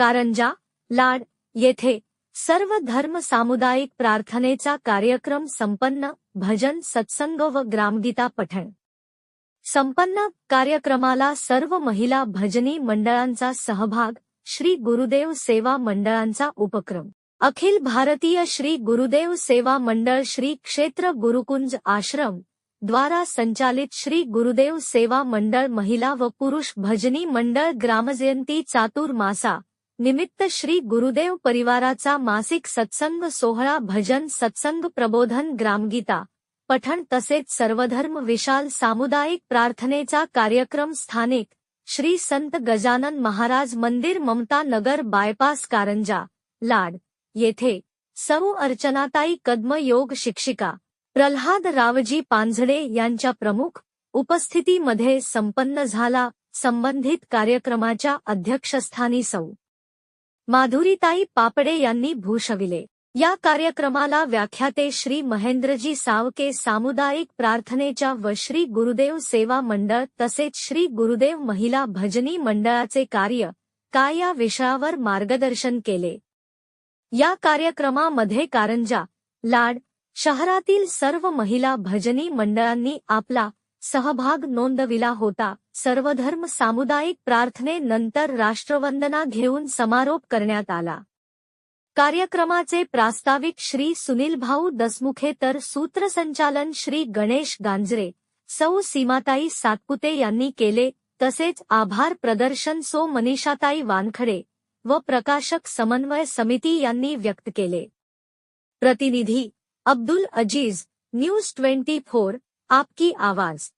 कारंजा लाड येथे सर्व धर्म सामुदायिक प्रार्थनेचा कार्यक्रम संपन्न भजन सत्संग व ग्रामगीता पठण. संपन्न कार्यक्रमाला सर्व महिला भजनी मंडळांचा सहभाग श्री गुरुदेव सेवा मंडळांचा उपक्रम. अखिल भारतीय श्री गुरुदेव सेवा मंडळ श्री क्षेत्र गुरुकुंज आश्रम द्वारा संचालित श्री गुरुदेव सेवा मंडळ महिला व पुरुष भजनी मंडळ ग्रामजयंती चातुर्मासा निमित्त श्री गुरुदेव परिवाराचा मासिक सत्संग सोहळा भजन सत्संग प्रबोधन ग्रामगीता पठण तसेच सर्वधर्म विशाल सामुदायिक प्रार्थनेचा कार्यक्रम स्थानिक श्री संत गजानन महाराज मंदिर ममता नगर बायपास कारंजा लाड येथे सौ अर्चनाताई कदम योग शिक्षिका प्रल्हाद रावजी पांझडे यांच्या प्रमुख उपस्थितीमध्ये संपन्न झाला संबंधित कार्यक्रमाच्या अध्यक्षस्थानी सौ माधुरीताई पापडे यांनी भूषविले. या कार्यक्रमाला व्याख्याते श्री महेंद्रजी सावके सामुदायिक प्रार्थनेच्या व श्री गुरुदेव सेवा मंडळ तसेच श्री गुरुदेव महिला भजनी मंडळाचे कार्य काय या विषयावर मार्गदर्शन केले? या कार्यक्रमामध्ये कारंजा लाड शहरातील सर्व महिला भजनी मंडळांनी आपला सहभाग नोंदविला होता. सर्वधर्म सामुदायिक प्रार्थनेनंतर राष्ट्रवंदना घेऊन समारोप करण्यात आला. कार्यक्रमाचे प्रास्ताविक श्री सुनील भाऊ दसमुखे तर सूत्रसंचालन श्री गणेश गांजरे सौ सीमाताई सातपुते यांनी केले तसेच आभार प्रदर्शन सो मनीषाताई वानखडे व प्रकाशक समन्वय समिती यांनी व्यक्त केले. प्रतिनिधी Abdul Aziz news twenty four आपकी आवाज।